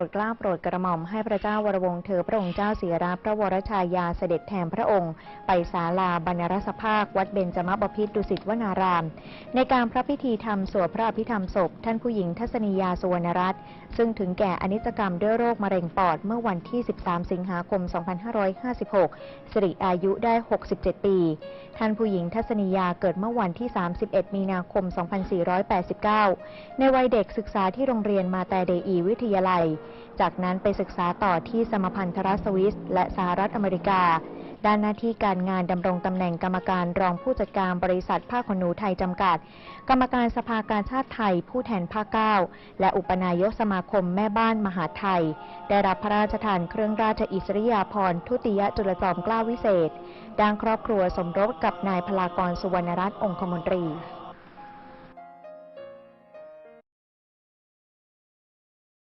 รดกล้าโปรดกระหม่อมให้พระเจ้าวรวงเธอพระองค์เจ้าเสียรับพระวรชายาเสด็จแทนพระองค์ ไปศาลาบรรณรสภาค วัดเบญจมบพิตรดุสิตวนาราม ในการพระพิธีทำสวดพระอภิธรรมศพ ท่านผู้หญิงทัศนียาสุวรรณรัตน์ซึ่งถึงแก่อนิจกรรมด้วยโรคมะเร็งปอดเมื่อวันที่ 13 สิงหาคม 2556 สิริอายุได้ 67 ปี ท่านผู้หญิงทัศนียาเกิดเมื่อวันที่ 31 มีนาคม 2489 ในวัยเด็กศึกษาที่โรงเรียนมาแต่เดอีวิทยาลัย จากนั้นไปศึกษาต่อที่สมพันธรัฐสวิส และสหรัฐอเมริกา ด้านหน้าที่การงานดำรงตำแหน่งกรรมการรองผู้จัดการบริษัทผ้าขนหนูไทยจำกัด กรรมการสภาการชาติไทย ผู้แทนภาคเก้าและอุปนายกสมาคมแม่บ้านมหาไทย ได้รับพระราชทานเครื่องราชอิสริยาภรณ์ทุติยจุลจอมเกล้าวิเศษด้านครอบครัวสมรสกับนายพลากรสุวรรณรัตน์องคมนตรี